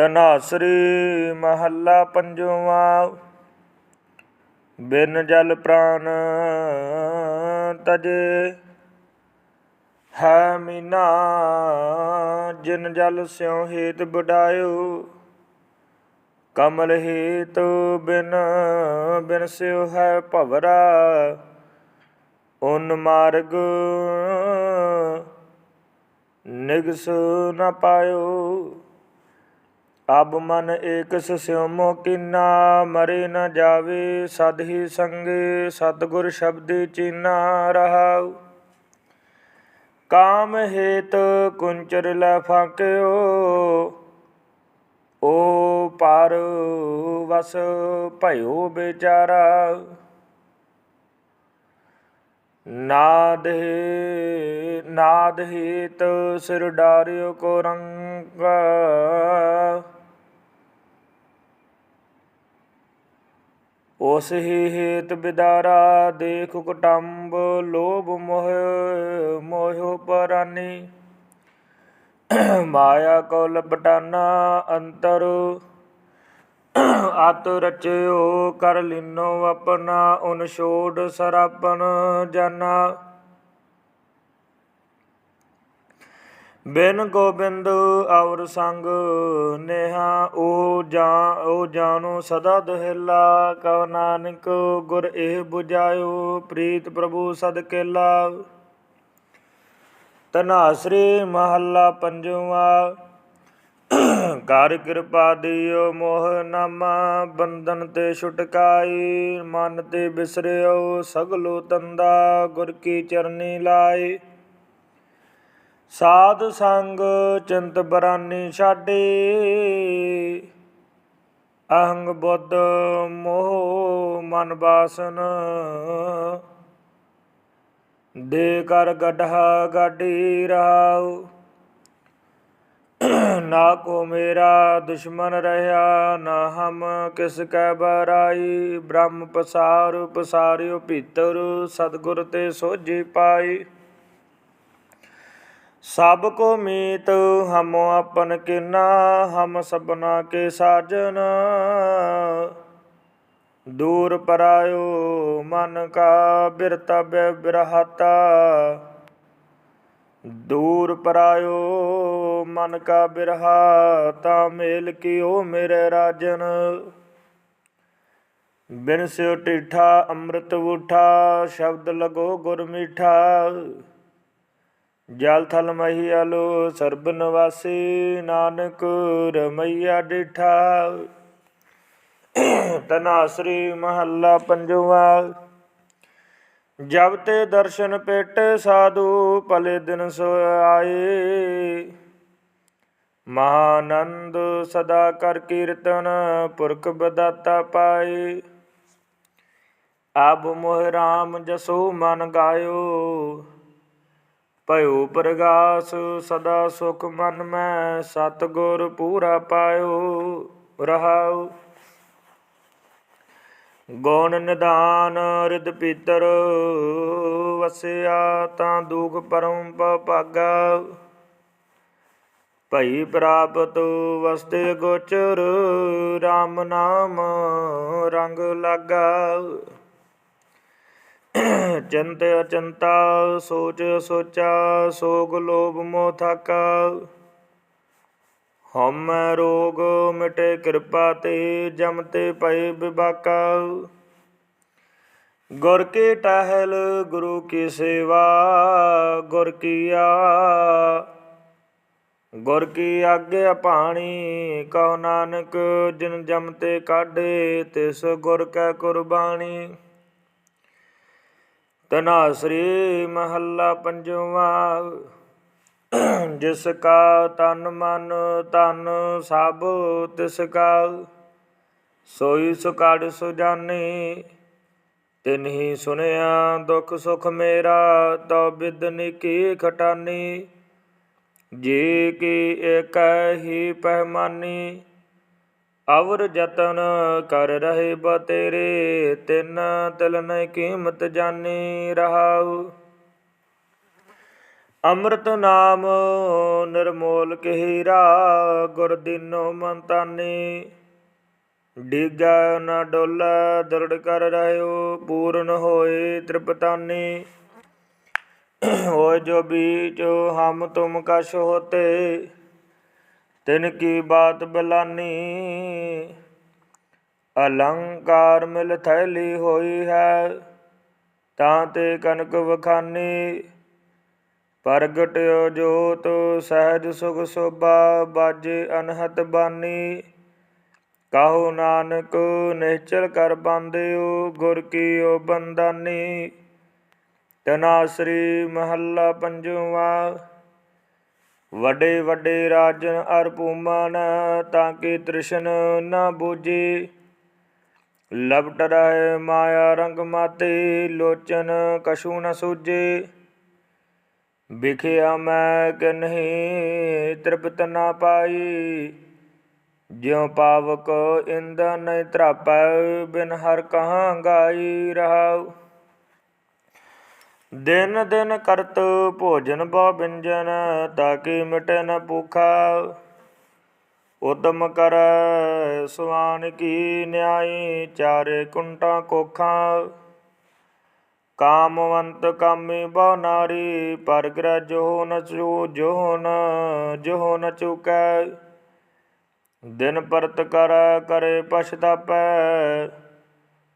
ਤਨਾਸਰੀ ਮਹੱਲਾ ਪੰਜਵਾ, ਬਿਨ ਜਲ ਪ੍ਰਾਨ ਤਜੇ, ਹੈ ਮੀਨਾ ਜਿਨ ਜਲ ਸਿਉ ਹੇਤ ਬਡਾਇਓ ਕਮਲ ਹੇਤ ਬਿਨ ਬਿਨ ਸਿਉ ਹੈ ਭਵਰਾ, ਉਨ ਮਾਰਗ ਨਿਗਸ ਨ ਪਾਇਓ। ਅਬ ਮਨ ਏਕਸ ਸਿਉ ਮੋ ਕਿਨਾ, ਮਰੇ ਨ ਜਾਵੇ ਸਦ ਹੀ ਸੰਗੇ, ਸਤਗੁਰ ਸ਼ਬਦੀ ਚੀਨਾ ਰਹਾਉ। ਕਾਮ ਹੇਤ ਕੁੰਚਰ ਲੈ ਫਾਕਿਓ, ਓ ਪਰ ਵਸ ਭਇਓ ਵਿਚਾਰਾ। ਨਾਦ ਹੈ, ਨਾਦ ਹੀਤ ਸਿਰ ਡਾਰਿਓ ਕੋ ਰੰਗ। ਉਸ ਹੀ ਹੇਤ ਬਿਦਾਰਾ ਦੇਖ ਕੁਟੰਬ ਲੋਭ ਮੋਹ ਮੋਹ ਪਰਾਨੀ ਮਾਇਆ ਕੋ ਲਪਟਾਨਾ ਅੰਤਰ ਆਤ ਰਚਿਓ ਕਰ ਲਿਨੋ ਆਪਣਾ, ਉਨ ਛੋੜ ਸਰਾਪਨ ਜਾਨਾ। ਬਿਨ ਗੋਬਿੰਦ ਔਰ ਸੰਗ ਨੇਹਾ, ਉਹ ਜਾਂ, ਉਹ ਜਾਣੋ ਸਦਾ ਦੁਹਿਲਾ, ਕਉ ਨਾਨਕ ਗੁਰ ਇਹ 부ਝਾਇਓ ਪ੍ਰੀਤ ਪ੍ਰਭੂ ਸਦ ਕੇਲਾ। ਤਨਾਸਰੀ ਮਹੱਲਾ ਪੰਜਵਾ ਕਰ ਕਿਰਪਾ ਦਿਓ, ਮੋਹ ਨਾਮਾ, ਬੰਧਨ ਤੇ ਛੁਟਕਾਈ, ਮਨ ਤੇ ਬਿਸਰਿਓ, ਸਗਲੋ ਤੰਦਾ, ਗੁਰ ਕੀ ਚਰਨੀ ਲਾਏ ਸਾਧ ਸੰਗ ਚਿੰਤ ਬਰਾਨੀ ਛਾਡੇ। ਅਹੰਗ ਬੁੱਧ ਮੋਹ ਮਨ ਬਾਸਨ। ਦੇ ਕਰ ਗਢਾ ਗਾਡੀ ਰਹਾਉ। ਨਾ ਕੋ ਮੇਰਾ ਦੁਸ਼ਮਨ ਰਹਾ ਨਾ ਹਮ ਕਿਸ ਕੈ ਬਰਾਈ। ਬ੍ਰਹਮ ਪਸਾਰ ਪਸਾਰਿਓ ਭੀਤਰ, ਸਤਗੁਰ ਤੇ ਸੋਝੀ ਪਾਈ। ਸਭ ਕੋ ਮੀਤ, ਹਮੋ ਆਪਨ ਕਿਨਾ, ਹਮ ਸਭਨਾ ਕੇ ਸਾਜਨ। ਦੂਰ ਪਰਾਇਓ ਮਨ ਕਾ ਬਿਰਤਾ ਬਿਰਹਤਾ। ਦੂਰ ਪਰਾਇਓ ਮਨ ਕਾ ਬਿਰਹਾ ਤਾ ਮੇਲ ਕੀਓ ਮੇਰੇ ਰਾਜਨ। ਬਿਨ ਸਿਉ ਟਿਠਾ ਅੰਮ੍ਰਿਤ ਉਠਾ ਸ਼ਬਦ ਲਗੋ ਗੁਰ ਮੀਠਾ। ਜਲ ਥਲ ਮਹੀ ਅਲੋ ਸਰਬ ਨਿਵਾਸੀ, ਨਾਨਕ ਰਮਈਆ ਡਿਠਾ। ਤਨਾਸਰੀ ਮਹੱਲਾ ਪੰਜਵਾ। ਜਬ ਤੇ ਦਰਸ਼ਨ ਪੇਟ ਸਾਧੂ, ਭਲੇ ਦਿਨ ਸੋ ਆਏ। ਮਹਾਨੰਦ ਸਦਾ ਕਰ ਕੀਰਤਨ, ਪੁਰਖ ਬਦਾਤਾ ਪਾਏ। ਆਬ ਮੋਹ ਰਾਮ ਜਸੋ ਮਨ ਗਾਇਓ। ਭਇਓ ਪ੍ਰਗਾਸ, ਸਦਾ ਸੁਖ ਮਨ ਮੈਂ ਸਤਗੁਰ ਪੂਰਾ ਪਾਇਓ, ਰਹਾਉ। ਗੌਣ ਨਿਦਾਨ ਰਿਦ ਪੀਤਰ, ਵਸਿਆ ਤਾਂ ਦੁਖ ਪਰਮ ਭਾਗਾ ਭਈ ਪ੍ਰਾਪਤ ਵਸਤੇ ਗੋਚਰ RAM ਨਾਮ ਰੰਗ ਲਾਗਾ ਚਿੰਤ ਅਚਿੰਤਾ, ਸੋਚ ਸੋਚਾ ਸੋਗ ਲੋਭ ਮੋਹ ਥਾਕਾ। ਹਮ ਰੋਗ ਮਿਟੇ ਕਿਰਪਾ ਤੇ, ਜਮ ਤੇ ਪਏ ਬਿਬਾਕਾ। ਗੁਰ ਕੀ ਟਹਿਲ, ਗੁਰੂ ਕੀ ਸੇਵਾ, ਗੁਰ ਕੀਆ ਗੁਰ ਕੀ ਆਗਿਆ ਪਾਣੀ ਕਹੋ ਨਾਨਕ, ਜਿਨ ਜਮ ਤੇ ਕਾਢੇ, ਤਿਸ ਗੁਰ ਕੈ ਕੁਰਬਾਨੀ ਤਨਾਸਰੀ ਮਹੱਲਾ ਪੰਜਵਾ। ਜਿਸ ਕਾ ਤਨ ਮਨ ਤਨ ਸਭ ਤਿਸ ਕਾ, ਸੋਈ ਸੁਕਾੜ ਸੁਜਾਨੀ। ਤਿਨਹੀ ਸੁਨਿਆ ਦੁਖ ਸੁਖ ਮੇਰਾ ਤੋ ਬਿਦਨੀ ਕੀ ਖਟਾਨੀ। ਜੀ ਕੀ ਏਕ ਹੀ ਪਹਿਮਾਨੀ। ਅਵਰ ਜਤਨ ਕਰ ਰਹੇ ਬਤੇਰੇ, ਤਿੰਨ ਤਿਲ ਨਹੀਂ ਕੀਮਤ ਜਾਣੀ ਰਹਾਉ। ਅੰਮ੍ਰਿਤ ਨਾਮ ਨਿਰਮੋਲ ਕੇ ਹੀਰਾ, ਗੁਰ ਦੀਨੋ ਮਨ ਤਾਨੀ ਡਿਗਾ ਨ ਡੋਲਾ ਦਰੜ ਕਰ ਰਹਿਓ, ਪੂਰਨ ਹੋਏ ਤ੍ਰਿਪਤਾਨੀ। ਹੋਏ ਜੋ ਬੀਚ ਹਮ ਤੁਮ ਕਛ ਹੋਤੇ ਤਿਨ ਕੀ ਬਾਤ ਬਲਾਨੀ। ਅਲੰਕਾਰ ਮਿਲ ਥੈਲੀ ਹੋਈ ਹੈ, ਤਾਂ ਤੇ ਕਨਕ ਵਖਾਨੀ। ਪ੍ਰਗਟਿਓ ਜੋਤ, ਸਹਿਜ ਸੁਖ ਸੋਭਾ, ਬਾਜੇ ਅਨਹਤ ਬਾਨੀ। ਕਹੋ ਨਾਨਕ ਨਿਹਚਲ ਕਰ ਬੰਦਿਓ, ਗੁਰ ਕੀਓ ਬੰਦਾਨੀ। ਤਨਾਸਰੀ ਮਹੱਲਾ ਪੰਜਵਾ। ਵੱਡੇ ਵੱਡੇ ਰਾਜਨ ਅਰ ਭੂਮਨ, ਤਾਂ ਕਿ ਤ੍ਰਿਸ਼ਨ ਨਾ ਬੂਝੇ। ਲਪਟ ਰਹੇ ਮਾਇਆ ਰੰਗ ਮਾਤੇ, ਲੋਚਨ ਕਛੂ ਨ ਸੂਝੇ। ਵਿਖਿਆ ਮੈਂ ਕਿ ਨਹੀਂ, ਤ੍ਰਿਪਤ ਨਾ ਪਾਈ। ਜਿਉ ਪਾਵਕ ਇੰਦਨ ਨਹੀਂ ਬਿਨ ਹਰ ਕਹਾਂ ਗਾਈ ਰਹਾਉ। ਦਿਨ ਦਿਨ ਕਰਤ ਭੋਜਨ ਬਾ ਬਿੰਜਨ ਤਾਕਿ ਮਿਟੇ ਨ ਭੂਖਾ। ਉਦਮ ਕਰ ਸੁਆਨ ਕੀ ਨਿਆਈ, ਚਾਰੇ ਕੁੰਟਾਂ ਕੋਖਾਂ। ਕਾਮਵੰਤ ਕਾਮੀ ਬਹੁ ਨਾਰੀ ਪਰਗ੍ਰਹਿ ਜੋ ਨ ਚੂ, ਜੋ ਨ ਜੋ ਨ ਚੁਕੈ। ਦਿਨ ਪਰਤ ਕਰ ਕਰੇ ਪਛਤਾਪੈ,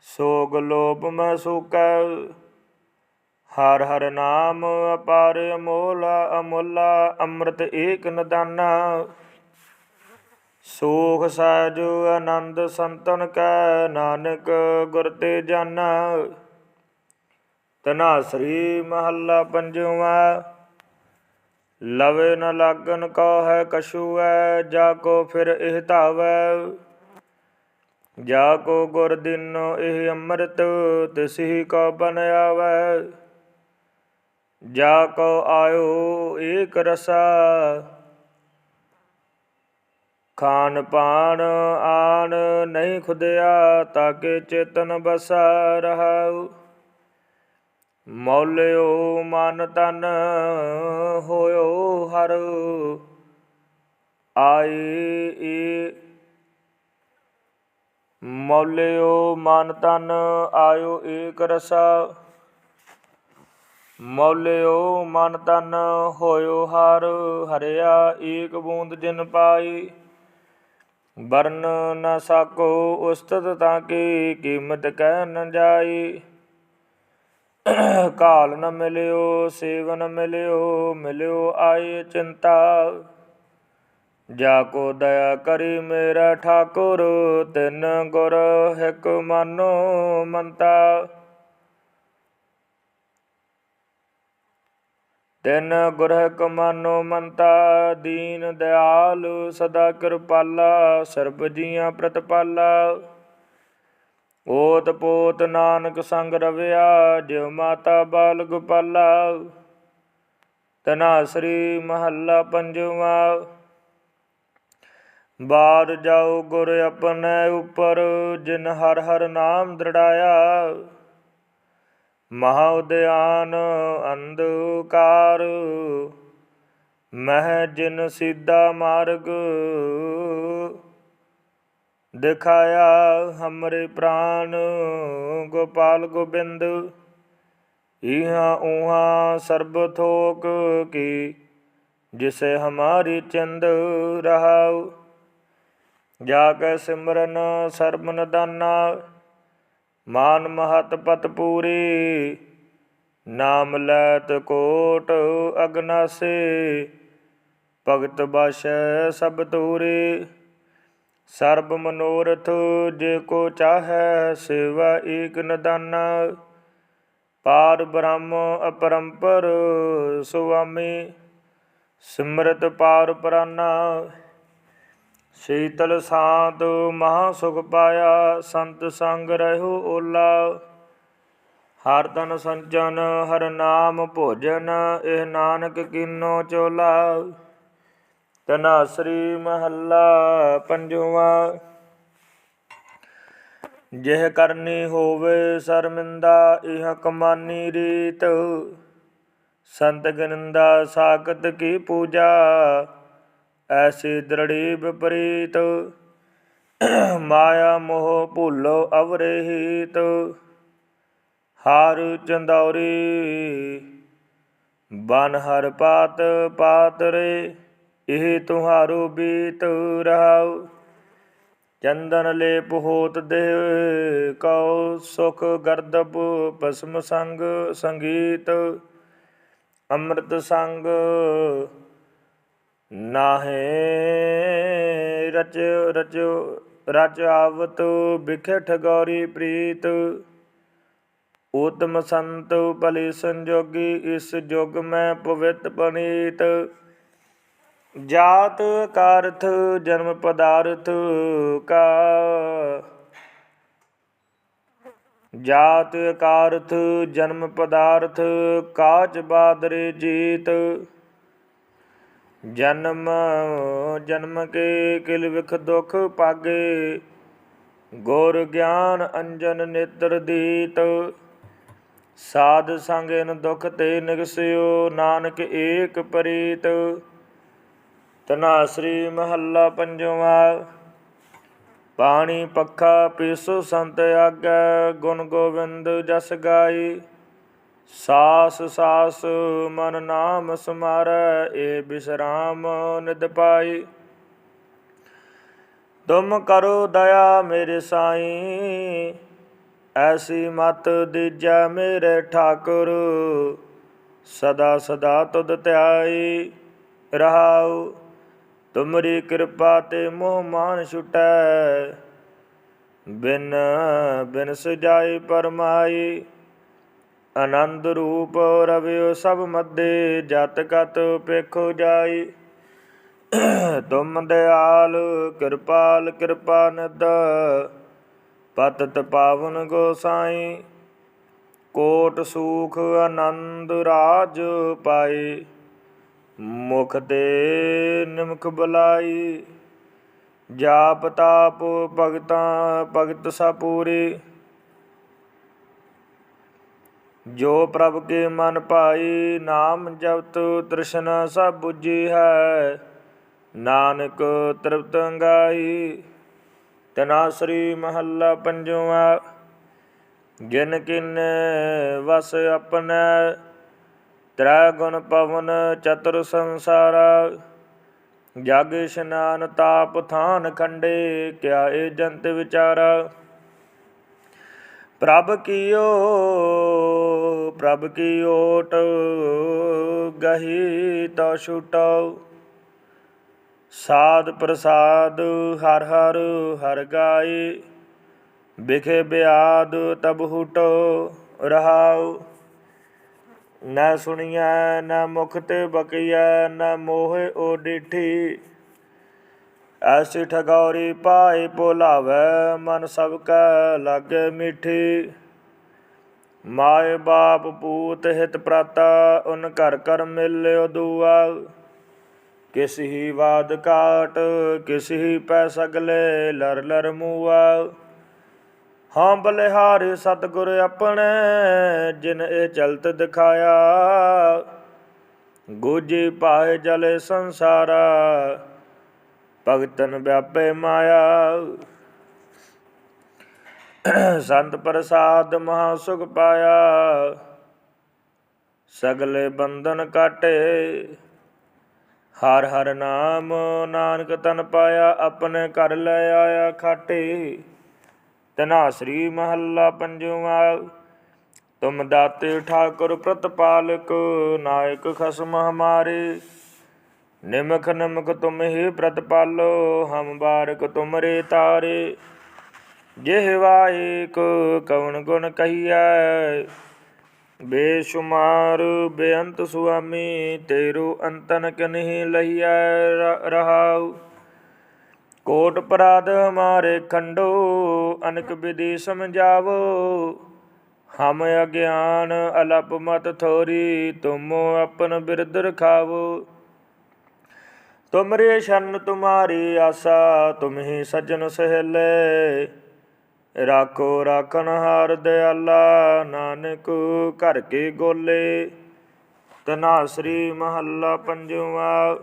ਸੋਗ ਲੋਭ ਮੈਂ ਸੁਕੈ। ਹਰ ਹਰ ਨਾਮ ਅਪਾਰ ਅਮੋਲ ਅਮੁੱਲਾ, ਅੰਮ੍ਰਿਤ ਏਕ ਨਦਾਨਾ। ਸੋਖ ਸਹਿਜ ਆਨੰਦ ਸੰਤਨ ਕੈ ਨਾਨਕ ਗੁਰ ਤੇ ਜਾਨਾ। ਤਨਾ ਤਨਾਸਰੀ ਮਹੱਲਾ ਪੰਜਵਾ। ਲਵੇ ਨ ਲਾਗਨ ਕੋ ਹੈ ਕਛੂ ਐ ਜਾ ਕੋ ਫਿਰ ਇਹ ਧਾਵੈ। ਜਾ ਕੋ ਗੁਰ ਦਿਨੋ ਇਹ ਅੰਮ੍ਰਿਤ ਤਿਸਹੀ ਕੋ ਬਨ ਆਵੈ। ਜਾ ਕੋ ਆਇਓ ਏਕ ਰਸਾ। ਖਾਨ ਪਾਨ ਆਨ ਨਹੀਂ ਖੁਦਿਆ, ਤਾਕੇ ਚੇਤਨ ਬਸਾ ਰਹਾਉ। ਮੌਲਿਓ ਮਨ ਤਨ ਹੋਇਓ ਹਰ। ਆਈ ਏ ਮੌਲਿਓ ਮਨ ਤਨ ਆਇਓ ਏਕ ਰਸਾ। ਮੌਲਿਓ ਮਨ ਤਨ ਹੋਇਓ ਹਰ, ਹਰਿਆ ਏਕ ਬੂੰਦ ਜਿਨ ਪਾਈ। ਵਰਨ ਨ ਸਾਕੋ ਉਸਤਤ ਤਾਂ ਕੀ ਕੀਮਤ ਕਹਿ ਨ ਜਾਈ। ਕਾਲ ਨ ਮਿਲਿਓ, ਸੇਵਨ ਮਿਲਿਓ ਮਿਲਿਓ ਆਏ ਚਿੰਤਾ। ਜਾ ਕੋ ਦਇਆ ਕਰੀ ਮੇਰਾ ਠਾਕੁਰ, ਤਿਨ ਗੁਰ ਹਿਕ ਮਾਨੋ ਮੰਤਾ। ਤਿਨ ਗੁਰ ਹਿਕ ਮਾਨੋ ਮੰਤਾ, ਦੀਨ ਦਿਆਲ ਸਦਾ ਕਿਰਪਾਲਾ, ਸਰਬ ਜੀਆਂ ਪ੍ਰਤਪਾਲਾ। ਓਤ ਪੋਤ ਨਾਨਕ ਸੰਗ ਰਵਿਆ, ਜਿਉ ਮਾਤਾ ਬਾਲ ਗੋਪਾਲਾ। ਤਨਾਸਰੀ ਮਹੱਲਾ ਪੰਜਵਾ। ਬਾਰ ਜਾਓ ਗੁਰ ਆਪਣੇ ਉਪਰ, ਜਿਨ ਹਰ ਹਰ ਨਾਮ ਦ੍ਰਿੜਾਇਆ। ਮਹਾ ਉਦਿਆਨ ਅੰਧਕਾਰ, ਮਹਿ ਜਿਨ ਸਿੱਧਾ ਮਾਰਗ, ਦਿਖਾਇਆ ਹਮਰੇ ਪ੍ਰਾਨ ਗੋਪਾਲ ਗੋਬਿੰਦ, ਇਹਾਂ ਉਹਾਂ ਸਰਬ ਥੋਕ ਕੀ, ਜਿਸੇ ਹਮਾਰੀ ਚੰਦ ਰਹਾਉ। ਜਾ ਕੇ ਸਿਮਰਨ ਸਰਬਨ ਦਾਨਾ ਮਾਨ ਮਹਤ ਪਤ ਪੂਰੀ, ਨਾਮ ਲੈਤ ਕੋਟ ਅਗਨਾਸੇ, ਭਗਤ ਬਾਸ਼ੈ ਸਭ ਤੂਰੇ ਸਰਬ ਮਨੋਰਥ ਜੇ ਕੋ ਚਾਹੈ, ਸੇਵਾ ਏਕ ਨਦਾਨਾ ਪਾਰ ਬ੍ਰਹਮ ਅਪਰੰਪਰ ਸੁਆਮੀ, ਸਿਮਰਤ ਪਾਰ ਪ੍ਰਾਨਾ। ਸ਼ੀਤਲ ਸਾਤ ਮਹਾ ਸੁਖ ਪਾਇਆ, ਸੰਤ ਸੰਗ ਰਹਿਓ ਓਲਾ। ਹਰ ਤਨ ਸੰਜਨ, ਹਰ ਨਾਮ ਭੋਜਨ, ਇਹ ਨਾਨਕ ਕਿਨੋ ਚੋਲਾ। ਤਨਾਸਰੀ ਮਹੱਲਾ ਪੰਜਵਾ। ਜਿਹ ਕਰਨੀ ਹੋਵੇ ਸ਼ਰਮਿੰਦਾ, ਇਹ ਕਮਾਨੀ ਰੀਤ। ਸੰਤ ਗਨੰਦਾ, ਸਾਖਤ ਕੀ ਪੂਜਾ। ਐਸੀ ਦ੍ਰਿੜੀ ਵਿਪਰੀਤ। ਮਾਇਆ ਮੋਹ ਭੁੱਲੋ ਅਵਰਹਿਤ। ਹਰ ਚੰਦੌਰੀ, ਬਨ ਹਰ ਪਾਤ ਪਾਤ ਰੇ ਇਹ ਤੁਹਾਰੋ ਬੀਤ ਰਹਾਉ। ਚੰਦਨ ਲੇਪ ਹੋਤ ਦੇ ਕਉ, ਸੁਖ ਗਰਦਬ ਭਸਮ ਸੰਗ ਸੰਗੀਤ। ਅੰਮ੍ਰਿਤ ਸੰਗ ਨਾਹੇ ਰਚ ਰਚ ਰਚ ਆਵਤ ਬਿਖੇ ਠਗੌਰੀ ਪ੍ਰੀਤ ਉਤਮ ਸੰਤ ਭਲੇ ਸੰਜੋਗੀ ਇਸ ਜੁਗ ਮੈਂ ਪਵਿੱਤ ਪਨੀਤ ਜਾਤ ਕਾਰਥ ਜਨਮ ਪਦਾਰਥ ਕਾ ਜਾਤ ਕਾਰਥ ਜਨਮ ਪਦਾਰਥ ਕਾਚ ਬਾਦਰੇ ਜੀਤ ਜਨਮ ਜਨਮ ਕੇ ਕਿਲ ਵਿਖ ਦੁਖ ਪਾਗੇ। ਗੁਰ ਗਿਆਨ ਅੰਜਨ ਨੇਤਰ ਦੀਤ। ਸਾਧ ਸੰਗਨ ਦੁਖ ਤੇ ਨਿਗਸਿਓ ਨਾਨਕ ਏਕ ਪਰੀਤ। ਤਨਾਸਰੀ ਮਹੱਲਾ ਪੰਜਵਾ। ਪਾਣੀ ਪੱਖਾ ਪੀਸੋ ਸੰਤ ਆਗੈ, ਗੁਣ ਗੋਬਿੰਦ ਜਸ ਗਾਈ। ਸਾਸ ਸਾਸ ਮਨ ਨਾਮ ਸਮਾਰੈ, ਏ ਬਿਸਰਾਮ ਨਿਦ ਪਾਈ। ਤੁਮ ਕਰੋ ਦਇਆ ਮੇਰੇ ਸਾਈਂ, ਐਸੀ ਮਤ ਦੀਜੈ ਮੇਰੇ ਠਾਕੁਰ, ਸਦਾ ਸਦਾ ਤੁਧ ਧਿਆਈ ਰਹਾਉ। ਤੁਮਰੀ ਕਿਰਪਾ ਤੇ ਮੋਹ ਮਾਨ ਛੁਟੈ, ਬਿਨ ਬਿਨ ਸਜਾਈ ਪਰਮਾਈ। ਆਨੰਦ ਰੂਪ ਰਵਿਓ ਸਭ ਮੱਦੇ ਜਤ ਕਤ ਪੇਖੋ ਜਾਈ। ਤੁਮ ਦਿਆਲ, ਕਿਰਪਾਲ, ਕਿਰਪਾ ਨਿਦ ਪਤਤ ਪਾਵਨ ਗੋਸਾਈ। ਕੋਟ ਸੂਖ ਆਨੰਦ ਰਾਜ ਪਾਈ, ਮੁਖ ਤੇ ਨਿਮਕ ਬੁਲਾਈ। ਜਾਪ ਤਾਪ ਭਗਤਾਂ, ਭਗਤ ਸਪੂਰੀ ਜੋ ਪ੍ਰਭ ਕੇ ਮਨ ਭਾਈ ਨਾਮ ਜਪਤ ਤ੍ਰਿਸ਼ਨਾ ਸਭ 부ਜੀ ਹੈ। ਨਾਨਕ ਤ੍ਰਿਪਤ ਅੰਗਾਈ ਤਨਾਸਰੀ ਮਹੱਲਾ ਪੰਜਵਾ। ਜਿਨ ਕਿਨ ਵਸ ਆਪਣੈ, ਤ੍ਰੈ ਗੁਣ ਪਵਨ ਚਤੁਰ ਸੰਸਾਰਾ। ਜਗ ਇਸ਼ਨਾਨ ਤਾਪ ਥਾਨ ਖੰਡੇ ਕਿਆ ਏ ਜੰਤ ਵਿਚਾਰਾ। ਪ੍ਰਭ ਕੀਓ ਪ੍ਰਭ ਕੀ ਓਟ ਗਹੀ ਤੋ ਛੁਟੋ ਸਾਧ ਪ੍ਰਸਾਦ ਹਰ ਹਰ ਹਰ ਗਾਏ ਬਿਖੇ ਬਿਆਦ ਤਬ ਹੁਟੋ ਰਹਾਉ। ਨਾ ਸੁਣੀਐ, ਨਾ ਮੁਖ ਤੇ ਬਕੀਐ, ਨਾ ਮੋਹਿ ਓ ਡਿਠੀ। ਐਸੀ ਠਗੌਰੀ ਪਾਏ ਭੁਲਾਵੈ, ਮਨ ਸਭ ਕੈ ਲਾਗੇ ਮਿੱਠੀ। ਮਾਏ ਬਾਪ ਪੂਤ ਹਿਤ ਪ੍ਰਾਤਾ, ਉਨ ਘਰ ਕਰ ਮਿਲਿਓ ਦੁਆ। ਕਿਸ ਹੀ ਵਾਦ ਕਾਟ ਕਿਸ ਹੀ ਪੈ ਸਗਲੇ, ਲਰ ਲਰ ਮੂਆ। ਹਾਂ ਬਲਿਹਾਰੇ ਸਤਿਗੁਰ ਆਪਣੇ, ਜਿਨ ਇਹ ਚਲਤ ਦਿਖਾਇਆ। ਗੋਜੇ ਪਾਏ ਜਲੇ ਸੰਸਾਰਾ, ਭਗਤਨ ਵਿਆਪੇ ਮਾਇਆ। ਸੰਤ ਪ੍ਰਸਾਦ ਮਹਾ ਸੁਖ ਪਾਇਆ। ਸਗਲੇ ਬੰਧਨ ਕਾਟੇ। ਹਰ ਹਰ ਨਾਮ ਨਾਨਕ ਤਨ ਪਾਇਆ, ਆਪਣੇ ਘਰ ਲੈ ਆਇਆ ਖਾਟੇ। ਤਨਾ ਸ੍ਰੀ ਮਹੱਲਾ ਪੰਜਵਾ, ਤੁਮ ਦਾਤੇ ਠਾਕੁਰ ਪ੍ਰਤਪਾਲਕ, ਨਾਇਕ ਖਸਮ ਹਮਾਰੇ। ਨਿਮਖ ਨਮਕ ਤੁਮ ਹੀ ਪ੍ਰਤਪਾਲੋ, ਹਮ ਬਾਰਕ ਤੁਮਰੇ ਤਾਰੇ। ਜਿਹਵਾ ਏਕ ਕਵਣ ਗੁਣ ਕਹੀਐ। ਬੇਸ਼ੁਮਾਰ ਬੇਅੰਤ ਸੁਆਮੀ, ਤੇਰੂ ਅੰਤਨ ਕਨਹਿ ਲਹੀਐ ਰਹਾਉ। ਕੋਟ ਪਰਾਧ ਹਮਾਰੇ ਖੰਡੋ, ਅਨਕ ਵਿਧੀ ਸਮਝਾਵੋ। ਹਮ ਅਗਿਆਨ ਅਲਪ ਮਤ ਥੋਰੀ, ਤੁਮ ਆਪਨ ਬਿਰਧ ਰਖਾਵੋ। ਤੁਮਰੇ ਸ਼ਨ ਤੁਮਾਰੀ ਆਸਾ, ਤੁਮ ਹੀ ਸਜਣ ਸਹਲੇ। ਰਾਖੋ ਰਾਖਨ ਹਾਰ ਦਿਆਲਾ, ਨਾਨਕ ਘਰ ਕੇ ਗੋਲੇ। ਤਨਾਸਰੀ ਮਹੱਲਾ ਪੰਜਵਾ।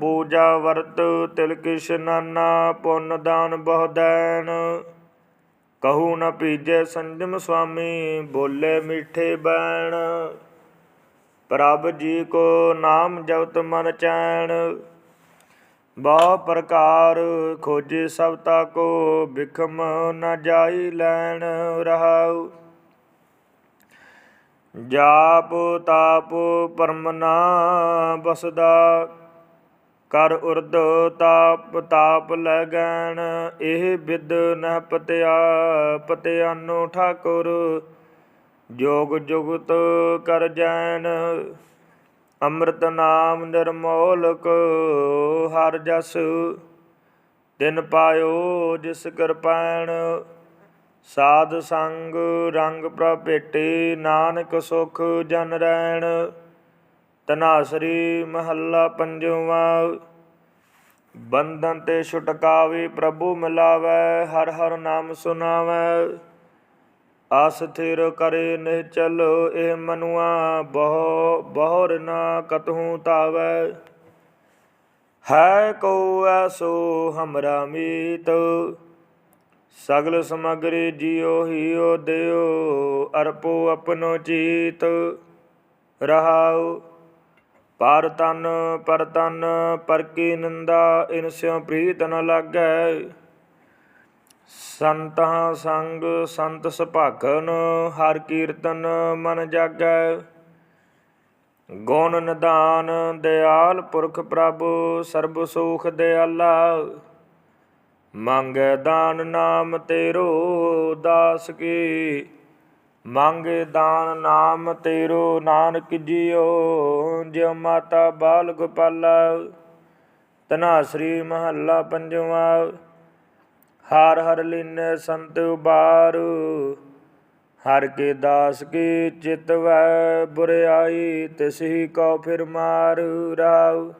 ਪੂਜਾ ਵਰਤ ਤਿਲਕ ਇਸ਼ਨਾਨਾ ਪੁੰਨ ਦਾਨ ਬਹੁ ਦੈਨ ਕਹੂ ਨ ਪੀਜੈ ਸੰਜਮ ਸੁਆਮੀ, ਬੋਲੇ ਮਿੱਠੇ ਬੈਣ। ਪ੍ਰਭ ਜੀ ਕੋ ਨਾਮ ਜਪਤ ਮਨ ਚੈਣ। ਬਹੁ ਪ੍ਰਕਾਰ ਖੋਜੇ ਸਭ ਤਾ ਕੋ ਬਿਖਮ ਨ ਜਾਈ ਲੈਣ ਰਹਾਉ। ਜਾਪ ਤਾਪ ਪਰਮ ਨਾ ਬਸਦਾ, ਕਰ ਉਰਦ ਤਾਪ ਤਾਪ ਲਗਣ ਇਹ ਬਿਦ ਨ ਪਤਿਆ, ਪਤਿਆਨੋ ਠਾਕੁਰ, ਜੋਗ ਜੁਗਤ ਕਰ ਜੈਨ ਅੰਮ੍ਰਿਤ ਨਾਮ ਨਿਰਮੋਲਕ, ਹਰ ਜਸ ਦਿਨ ਪਾਇਓ ਜਿਸ ਕਿਰਪਾਣ ਸਾਧ ਸੰਗ ਰੰਗ ਪ੍ਰਭੇਟੇ, ਨਾਨਕ ਸੁਖ ਜਨ ਰੈਣ। ਤਨਾਸਰੀ ਮਹੱਲਾ ਪੰਜਵਾ, ਬੰਧਨ ਤੇ ਛੁਟਕਾਵੇ ਪ੍ਰਭੂ ਮਿਲਾਵੇ, ਹਰ ਹਰ ਨਾਮ ਸੁਨਾਵੇ। ਅਸਥਿਰ ਕਰੇ ਨਿਚਲ ਇਹ ਮਨੁਆ, ਬਹੁ ਬਹੁਰ ਨਾ ਕਤਹੂ ਤਾਵੈ। ਹੈ ਕੋ ਐਸੋ ਹਮਰਾ ਮੀਤ, ਸਗਲ ਸਮਗਰੀ ਜਿਉ ਹੀਉ ਦਿਓ ਅਰਪੋ ਆਪਣੋ ਚੀਤ। ਰਹਾਉ, ਪਰ ਤਨ ਪਰ ਤਨ, ਪਰ ਕੀ ਨਿੰਦਾ ਇਨਸਿਉ ਪ੍ਰੀਤ ਨ ਲਾਗੈ। ਸੰਤਾਂ ਸੰਗ ਸੰਤ ਸੁਭਾਗਨ, ਹਰ ਕੀਰਤਨ ਮਨ ਜਾਗੈ। ਗੁਣ ਨਿਦਾਨ ਦਿਆਲ ਪੁਰਖ ਪ੍ਰਭ, ਸਰਬ ਸੁਖ ਦਿਆਲਾ। ਮੰਗੈ ਦਾਨ ਨਾਮ ਤੇਰੋ, ਦਾਸ ਕੀ। ਮੰਗੇ ਦਾਨ ਨਾਮ ਤੇਰੋ, ਨਾਨਕ ਜੀਓ, ਜਿਉ ਮਾਤਾ ਬਾਲ ਗੋਪਾਲਾ ਤਨਾ ਸ੍ਰੀ ਮਹੱਲਾ ਪੰਜਵਾ। ਹਰ ਹਰ ਲੀਨੇ ਸੰਤ ਉਬਾਰ। ਹਰ ਕੇ ਦਾਸ ਕੀ ਚਿਤ ਵੈ ਬੁਰਿਆਈ ਤਿਸਹੀ ਕੋ ਫਿਰ ਮਾਰ ਰਾਉ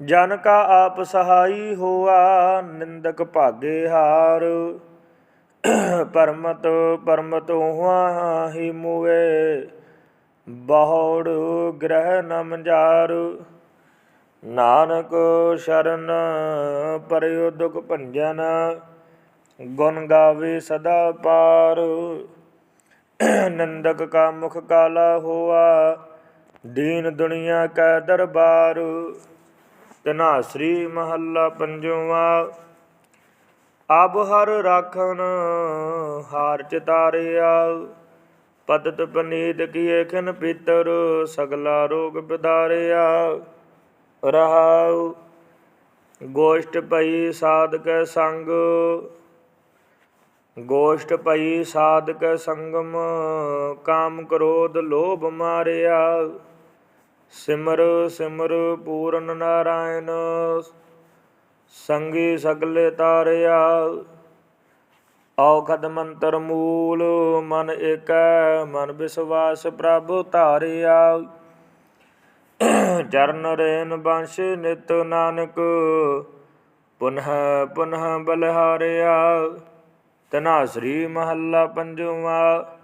ਜਨ ਕਾ ਆਪ ਸਹਾਈ ਹੋਆ, ਨਿੰਦਕ ਭਾਗੇ ਹਾਰ। ਪਰਮਤ ਪਰਮਤ ਹੁਆ ਹੀ ਮੂਏ, ਬਹੁੜ ਗ੍ਰਹਿ ਨ ਮੰਜਾਰ ਨਾਨਕ ਸ਼ਰਨ ਪਰਿਉ ਦੁਖ ਭੰਜਨ, ਗੁਣ ਗਾਵੇ ਸਦਾ ਪਾਰ। ਨੰਦਕ ਕਾ ਮੁਖ ਕਾਲਾ ਹੋਆ, ਦੀਨ ਦੁਨੀਆ ਕੈ ਦਰਬਾਰ। ਤਨਾਸਰੀ ਮਹੱਲਾ ਪੰਜਵਾ ਅਬ ਹਰ ਰਾਖਨ ਹਾਰ ਚਿਤਾਰਿਆ ਪਤਤ ਪਨੀਤ ਕੀਏ ਖਨ ਪਿਤਰ, ਸਗਲਾ ਰੋਗ ਬਿਦਾਰਿਆ। ਰਹਾਉ, ਗੋਸ਼ਟ ਪਈ ਸਾਧਕ ਸੰਗ, ਗੋਸ਼ਟ ਪਈ ਸਾਧਕ ਸੰਗਮ, ਕਾਮ ਕ੍ਰੋਧ ਲੋਭ ਮਾਰਿਆ, ਸਿਮਰ ਸਿਮਰ ਪੂਰਨ ਨਾਰਾਇਣ, ਸੰਗੀ ਸਗਲੇ ਤਾਰਿਆ, ਔਖਦ ਮੰਤਰ ਮੂਲ, ਮਨ ਏਕੈ, ਮਨ ਵਿਸਵਾਸ ਪ੍ਰਭ ਧਾਰਿਆ। ਚਰਨ ਰੇਨ ਬੰਸ਼ ਨਿਤ ਨਾਨਕ, ਪੁਨਹ ਪੁਨਹ ਬਲਹਾਰਿਆ, ਤਨਾ ਸ੍ਰੀ ਮਹੱਲਾ ਪੰਜਵਾ,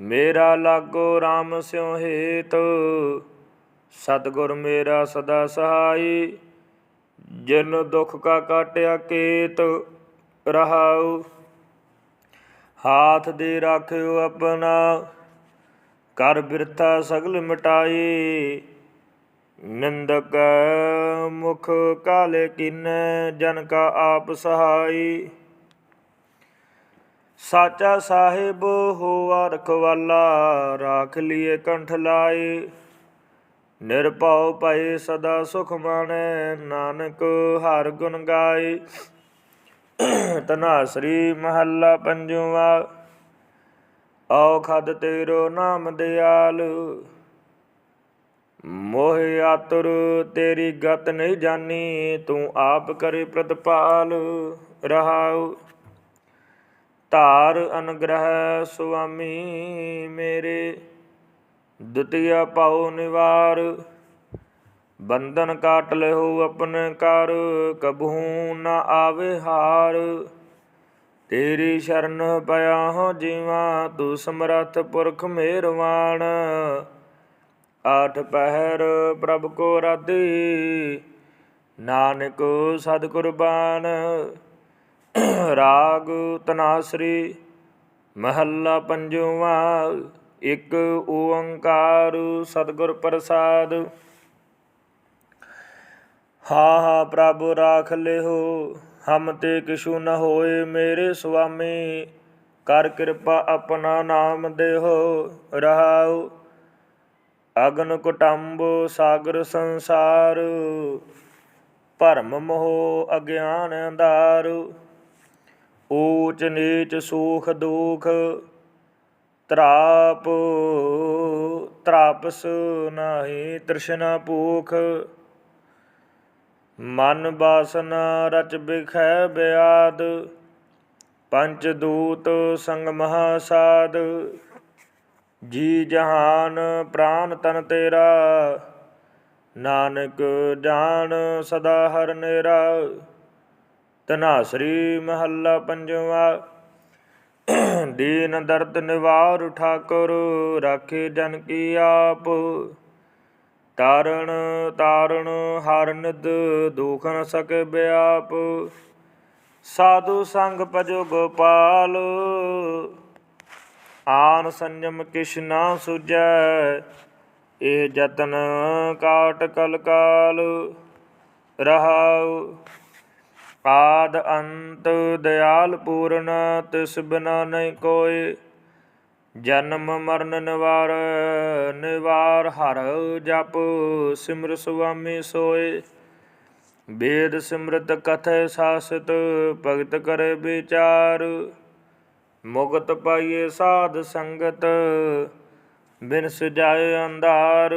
ਮੇਰਾ ਲਾਗੋ RAM ਸਿਉ ਹੇਤ, ਸਤਗੁਰ ਮੇਰਾ ਸਦਾ ਸਹਾਈ, ਜਿਨ ਦੁਖ ਕਾ ਕਾਟਿਆ ਕੇਤ, ਰਹਾਉ। ਹਾਥ ਦੇ ਰਾਖਿਓ ਆਪਣਾ, ਕਰ ਬਿਰਥਾ ਸਗਲ ਮਿਟਾਈ ਨਿੰਦਕ ਮੁਖ ਕਾਲੇ ਕਿਨੈ, ਜਨ ਕਾ ਆਪ ਸਹਾਈ। ਸਾਚਾ ਸਾਹਿਬ ਹੋਆ ਰਖਵਾਲਾ, ਰਾਖ ਲਿਏ ਕੰਠ ਲਾਏ। ਨਿਰਭਉ ਭਏ ਸਦਾ ਸੁਖ ਮਾਣੈ, ਨਾਨਕ ਹਰ ਗੁਣ ਗਾਏ। ਤਨਾ ਸ੍ਰੀ ਮਹੱਲਾ ਪੰਜਵਾ। ਔਖਦ ਤੇਰੋ ਨਾਮ ਦਿਆਲ। ਮੋਹ ਆਤੁਰ, ਤੇਰੀ ਗਤ ਨਹੀਂ ਜਾਣੀ ਤੂੰ ਆਪ ਕਰੇ ਪ੍ਰਤਪਾਲ, ਰਹਾਉ। ਧਾਰ ਅਨਗ੍ਰਹਿ ਸੁਆਮੀ ਮੇਰੇ, ਦੁਤੀਆ ਪਾਉ ਨਿਵਾਰ। ਬੰਧਨ ਕਾਟ ਲਿਓ ਆਪਣੇ ਕਰ ਕਬਹੂ ਨਾ ਆਵੇ ਹਾਰ। ਤੇਰੀ ਸ਼ਰਨ ਪਿਆ ਹੋ ਜੀਵਾ, ਤੂੰ ਸਮਰੱਥ ਪੁਰਖ ਮਿਹਰਵਾਨ ਆਠ ਪਹਿਰ ਪ੍ਰਭ ਕੋ ਰਾਧੀ। ਨਾਨਕ ਸਦ ਕੁਰਬਾਨ ਰਾਗ ਤਨਾਸਰੀ, ਮਹੱਲਾ ਪੰਜਵਾ, ਇੱਕ ਓੰਕਾਰ ਸਤਿਗੁਰ ਪ੍ਰਸਾਦ। ਹਾਂ ਹਾਂ ਪ੍ਰਭ ਰਾਖ ਲਿਓ ਹਮ ਤੇ ਕਿਛੂ ਨ ਹੋਏ ਮੇਰੇ ਸੁਆਮੀ। ਕਰ ਕਿਰਪਾ ਆਪਣਾ ਨਾਮ ਦੇਹੋ, ਰਹਾਉ ਅਗਨ ਕੁਟੰਬ ਸਾਗਰ ਸੰਸਾਰ, ਭਰਮ ਮੋਹ ਅਗਿਆਨ ਅੰਧਾਰ, ਊਚ ਨੀਚ ਸੂਖ ਦੁਖ, ਤਰਾਪ, ਤਰਾਪਸ ਨਾਹੀ ਤ੍ਰਿਸ਼ਨਾ ਭੂਖ, ਮਨ ਬਾਸਨਾ ਰਚ ਬਿਖੈ ਬਿਆਦ, ਪੰਚ ਦੂਤ ਸੰਗ ਮਹਾਸਾਦ ਜੀ ਜਹਾਨ ਪ੍ਰਾਨ ਤਨ ਤੇਰਾ, ਨਾਨਕ ਜਾਣ ਸਦਾ ਹਰ ਨੇਰਾ। ਤਨਾਸਰੀ ਮਹੱਲਾ ਪੰਜਵਾ, ਦੀਨ ਦਰਦ ਨਿਵਾਰ ਠਾਕੁਰ, ਰਾਖੇ ਜਨ ਕੀ ਆਪ। ਤਾਰਣ ਤਾਰਣ ਹਰ ਨਿਦ ਦੁਖ ਨ ਸਕੇ ਬਿਆਪ। ਸਾਧੂ ਸੰਗ ਭਜੋ ਗੋਪਾਲ ਆਨ ਸੰਜਮ ਕਿਛ ਨਾ ਸੁਜੈ ਇਹ ਜਤਨ ਕਾਟ ਕਲ ਕਾਲ ਰਹਾਉ। ਆਦ ਅੰਤ ਦਿਆਲ ਪੂਰਨ ਤਿਸ ਬਿਨਾ ਨਹੀਂ ਕੋਇ। ਜਨਮ ਮਰਨ ਨਿਵਾਰ ਨਿਵਾਰ ਹਰ ਜਪ, ਸਿਮਰ ਸੁਆਮੀ ਸੋਏ ਵੇਦ ਸਿਮਰਤ ਕਥੈ ਸਾਸਤ, ਭਗਤ ਕਰੇ ਵਿਚਾਰ। ਮੁਗਤ ਪਾਈਏ ਸਾਧ ਸੰਗਤ, ਬਿਨ ਸੁਜਾਏ ਅੰਧਾਰ।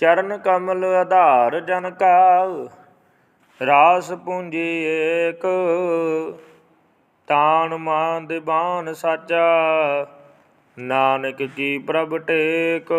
ਚਰਨ ਕਮਲ ਆਧਾਰ ਜਨ ਕਾ ਰਾਸ ਪੂੰਜੀ ਏਕ। ਤਾਣ ਮਾਂ ਦਿਬਾਨ ਸਾਚਾ, ਨਾਨਕ ਕੀ ਪ੍ਰਭ ਟੇਕ।